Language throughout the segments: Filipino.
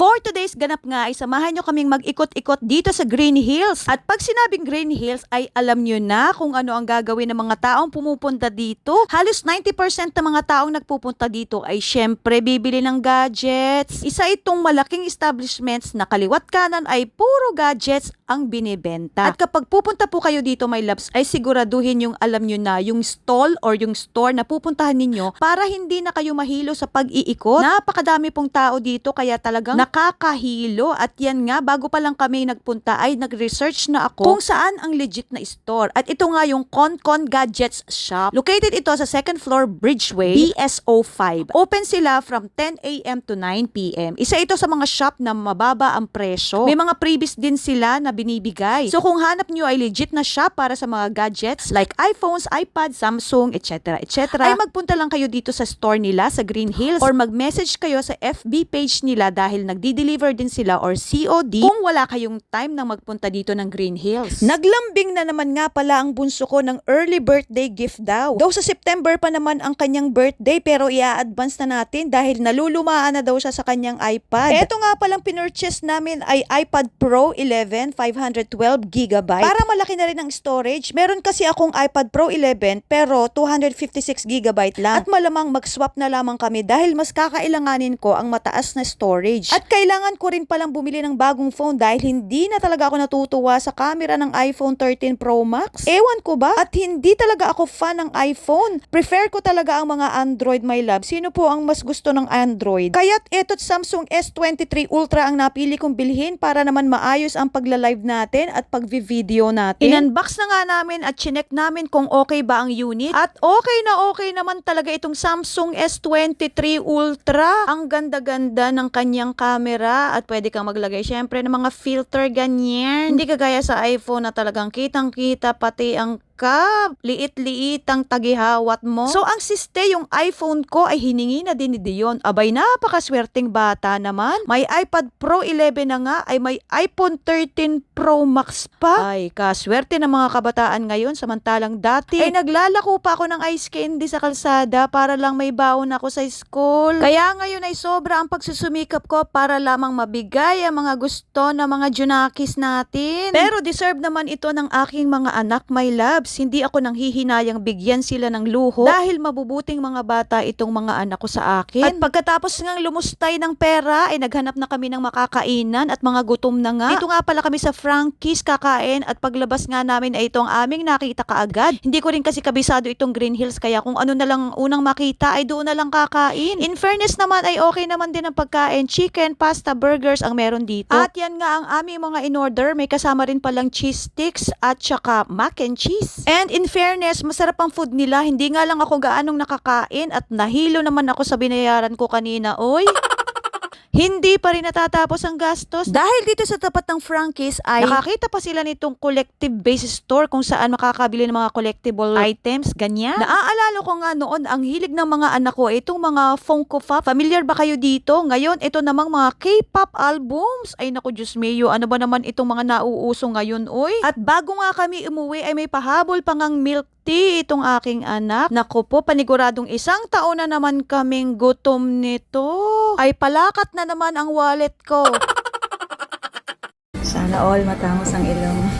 For today's ganap nga ay samahan nyo kaming mag-ikot-ikot dito sa Green Hills. At pag sinabing Green Hills ay alam nyo na kung ano ang gagawin ng mga taong pumupunta dito. Halos 90% ng mga taong nagpupunta dito ay syempre bibili ng gadgets. Isa itong malaking establishments na kaliwat kanan ay puro gadgets ang binibenta. At kapag pupunta po kayo dito, my loves, ay siguraduhin yung alam nyo na yung stall or yung store na pupuntahan ninyo para hindi na kayo mahilo sa pag-iikot. Napakadami pong tao dito kaya talagang nakakahilo. At yan nga, bago pa lang kami nagpunta ay nag-research na ako kung saan ang legit na store. At ito nga yung Concon Gadgets Shop. Located ito sa second floor Bridgeway, BSO 5. Open sila from 10 a.m. to 9 p.m. Isa ito sa mga shop na mababa ang presyo. May mga freebies din sila na binibigay. So kung hanap nyo ay legit na shop para sa mga gadgets like iPhones, iPad, Samsung, etc. etc. ay magpunta lang kayo dito sa store nila sa Green Hills or mag-message kayo sa FB page nila dahil nagdi-deliver din sila or COD kung wala kayong time na magpunta dito ng Green Hills. Naglambing na naman nga pala ang bunso ko ng early birthday gift daw. Daw sa September pa naman ang kanyang birthday pero i-advance na natin dahil nalulumaan na daw siya sa kanyang iPad. Eto nga palang pinurchase namin ay iPad Pro 11 512 GB. Para malaki na rin ang storage, meron kasi akong iPad Pro 11 pero 256 GB lang. At malamang mag-swap na lamang kami dahil mas kakailanganin ko ang mataas na storage. At kailangan ko rin palang bumili ng bagong phone dahil hindi na talaga ako natutuwa sa camera ng iPhone 13 Pro Max. Ewan ko ba? At hindi talaga ako fan ng iPhone. Prefer ko talaga ang mga Android, my love. Sino po ang mas gusto ng Android? Kaya't eto't Samsung S23 Ultra ang napili kong bilhin para naman maayos ang pagla-live natin at pag-video natin. In-unbox na nga namin at chinek namin kung okay ba ang unit. At okay na okay naman talaga itong Samsung S23 Ultra. Ang ganda-ganda ng kanyang camera at pwede kang maglagay syempre ng mga filter ganyan. Hindi kagaya sa iPhone na talagang kitang-kita pati ang ka, liit-liitang tagihawat mo. So, ang siste, yung iPhone ko ay hiningi na din ni Dion. Abay, napakaswerteng bata naman. May iPad Pro 11 na nga, ay may iPhone 13 Pro Max pa. Ay, kaswerte ng mga kabataan ngayon, samantalang dati, ay naglalako pa ako ng ice candy sa kalsada para lang may baon ako sa school. Kaya ngayon ay sobra ang pagsusumikap ko para lamang mabigay ang mga gusto ng mga junakis natin. Pero deserve naman ito ng aking mga anak, my loves. Hindi ako nang hihinayang bigyan sila ng luho dahil mabubuting mga bata itong mga anak ko sa akin. At pagkatapos ngang lumustay ng pera, ay naghanap na kami ng makakainan at mga gutom na nga. Dito nga pala kami sa Frankie's kakain at paglabas nga namin ay itong aming nakita kaagad. Hindi ko rin kasi kabisado itong Green Hills kaya kung ano na lang unang makita ay doon na lang kakain. In fairness naman ay okay naman din ang pagkain. Chicken, pasta, burgers ang meron dito. At yan nga ang aming mga in-order. May kasama rin palang cheese sticks at saka mac and cheese. And in fairness, masarap ang food nila. Hindi nga lang ako gaanong nakakain at nahilo naman ako sa binayaran ko kanina. Oy! Hindi pa rin natatapos ang gastos. Dahil dito sa tapat ng Frankie's ay nakakita pa sila nitong collective base store kung saan makakabili ng mga collectible items, ganyan. Naaalala ko nga noon ang hilig ng mga anak ko itong mga Funko Pop. Familiar ba kayo dito? Ngayon, ito namang mga K-pop albums. Ay naku, Diyos mio, ano ba naman itong mga nauuso ngayon, oy? At bago nga kami umuwi ay may pahabol pang ang milk tea itong aking anak. Naku po, paniguradong isang taon na naman kaming gutom nito. Ay palakat na naman ang wallet ko. Sana all matangos ang ilong.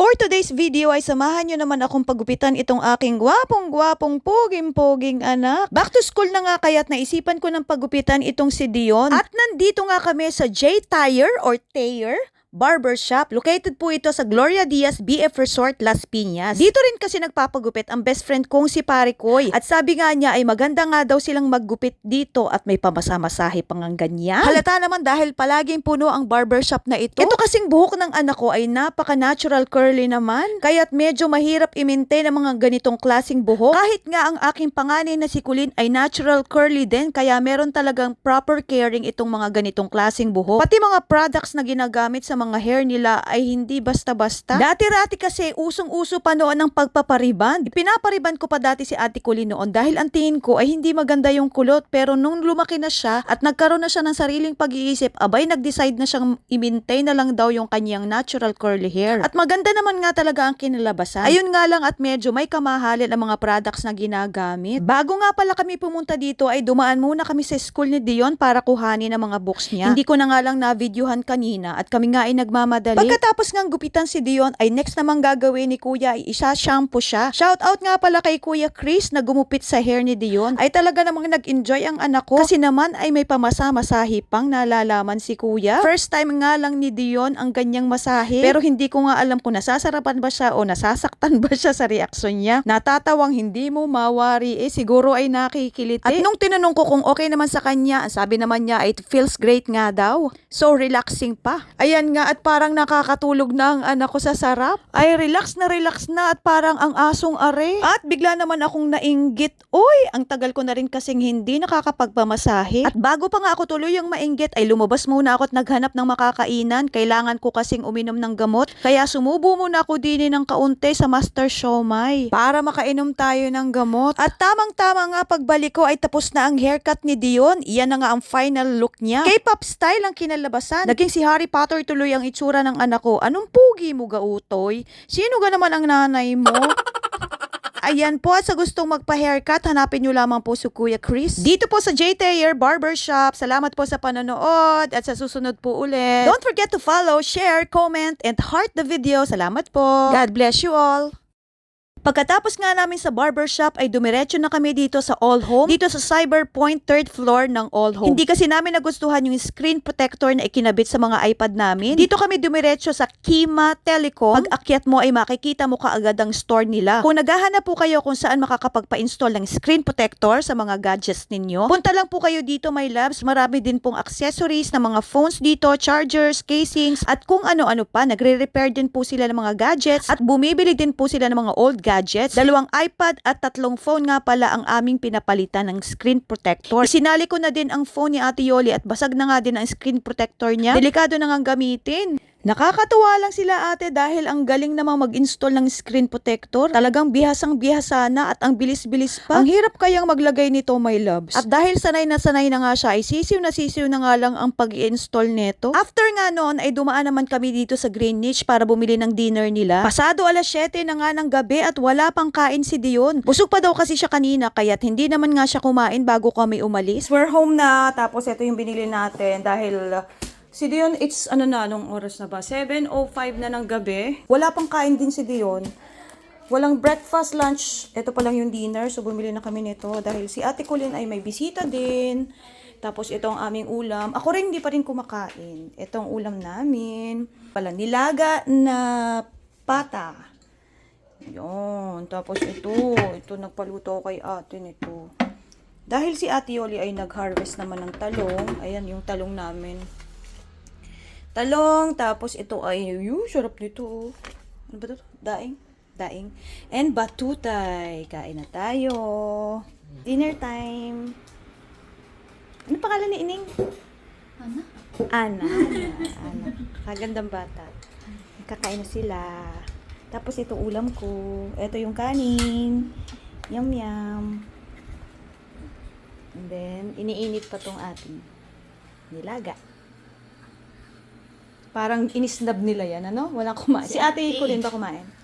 For today's video ay samahan nyo naman akong pagupitan itong aking gwapong-gwapong poging-poging anak. Back to school na nga kaya't naisipan ko ng pagupitan itong si Dion. At nandito nga kami sa J Tire or Tayer Barbershop. Located po ito sa Gloria Diaz BF Resort Las Piñas. Dito rin kasi nagpapagupit ang best friend kong si Pare Koy. At sabi nga niya ay maganda nga daw silang maggupit dito at may pamasamasahe pang ang ganyan. Halata naman dahil palaging puno ang barbershop na ito. Ito kasing buhok ng anak ko ay napaka-natural curly naman. Kaya't medyo mahirap i-maintain ang mga ganitong klasing buhok. Kahit nga ang aking panganay na si Kulin ay natural curly din kaya meron talagang proper caring itong mga ganitong klasing buhok. Pati mga products na ginagamit sa mga hair nila ay hindi basta-basta. Dati-rati kasi usong-uso pa noon ang pagpapariban. Pinapariban ko pa dati si Ate Kulin noon dahil ang tingin ko ay hindi maganda yung kulot pero nung lumaki na siya at nagkaroon na siya ng sariling pag-iisip, abay nag-decide na siyang i-maintain na lang daw yung kanyang natural curly hair. At maganda naman nga talaga ang kinalabasan. Ayun nga lang at medyo may kamahalin ang mga products na ginagamit. Bago nga pala kami pumunta dito ay dumaan muna kami sa school ni Dion para kuhanin ang mga books niya. Hindi ko na nga lang na-videohan kanina at kami nga ay nagmamadali. Pagkatapos ng gupitan si Dion ay next naman gagawin ni Kuya ay isa-shampoo siya. Shout out nga pala kay Kuya Chris na gumupit sa hair ni Dion. Ay talaga namang nag-enjoy ang anak ko kasi naman ay may pamasa-masahe pang nalalaman si Kuya. First time nga lang ni Dion ang ganyang masahe pero hindi ko nga alam kung nasasarapan ba siya o nasasaktan ba siya sa reaksyon niya. Natatawang hindi mo mawari eh siguro ay nakikiliti. At nung tinanong ko kung okay naman sa kanya, ang sabi naman niya it feels great nga daw. So relaxing pa. Ayan nga at parang nakakatulog na ang anak ko sa sarap. Ay relax na relax na at parang ang asong are. At bigla naman akong nainggit. Uy, ang tagal ko na rin kasing hindi nakakapagpamasahe. At bago pa nga ako tuloy yung mainggit ay lumabas muna ako at naghanap ng makakainan. Kailangan ko kasing uminom ng gamot. Kaya sumubo muna ako din ng kaunti sa Master Shomai para makainom tayo ng gamot. At tamang-tama nga pagbalik ko ay tapos na ang haircut ni Dion. Iyan na nga ang final look niya. K-pop style ang kinalabasan. Naging si Harry Potter tuloy ang itsura ng anak ko. Anong pugi mo gautoy? Sino ga naman ang nanay mo? Ayan po, sa gustong magpa-haircut, hanapin nyo lamang po si Kuya Chris. Dito po sa J. Taylor Barbershop. Salamat po sa panonood at sa susunod po ulit. Don't forget to follow, share, comment, and heart the video. Salamat po. God bless you all. Pagkatapos nga namin sa barbershop ay dumiretso na kami dito sa All Home, dito sa Cyber Point 3rd floor ng All Home. Hindi kasi namin nagustuhan yung screen protector na ikinabit sa mga iPad namin. Dito kami dumiretso sa Kima Telecom. Pag akyat mo ay makikita mo kaagad ang store nila. Kung naghahanap po kayo kung saan makakapagpa-install ng screen protector sa mga gadgets ninyo, punta lang po kayo dito my labs. Marami din pong accessories ng mga phones dito, chargers, casings, at kung ano-ano pa. Nagre-repair din po sila ng mga gadgets at bumibili din po sila ng mga old gadgets. Dalawang iPad at tatlong phone nga pala ang aming pinapalitan ng screen protector. Sinali ko na din ang phone ni Ate Yoli at basag na nga din ang screen protector niya. Delikado na nga gamitin. Nakakatuwa lang sila ate dahil ang galing namang mag-install ng screen protector. Talagang bihasang bihasa na at ang bilis-bilis pa. Ang hirap kayang maglagay nito my loves. At dahil sanay na sanay na nga siya ay sisiw na sisiw na nga lang ang pag-install nito. After nga noon ay dumaan naman kami dito sa Greenwich para bumili ng dinner nila. Pasado alas 7 na nga ng gabi at wala pang kain si Dion. Busog pa daw kasi siya kanina kaya't hindi naman nga siya kumain bago kami umalis. We're home na tapos ito yung binili natin dahil Si Dion, it's ano na, anong oras na ba? 7.05 na ng gabi. Wala pang kain din si Dion. Walang breakfast, lunch. Ito pa lang yung dinner. So, bumili na kami nito. Dahil si Ate Colin ay may bisita din. Tapos, ito ang aming ulam. Ako rin hindi pa rin kumakain. Ito ulam namin. Pala, nilaga na pata. Yun. Tapos, ito. Ito, nagpaluto kay ate nito. Dahil si Ate Yoli ay nag-harvest naman ng talong. Ayan, yung talong namin talong, tapos ito ay, yung sarap nito. Ano ba ito? Daing? Daing. And batutay. Kain na tayo. Dinner time. Ano pangalan ni Ining? Ana. Ana. Ana. Kagandang bata. Kakain na sila. Tapos ito ulam ko. Ito yung kanin. Yum yum. And then, iniinit pa tong ating nilaga. Parang inisnab nila yan, ano? Walang kumain. Si ate ko rin ba kumain?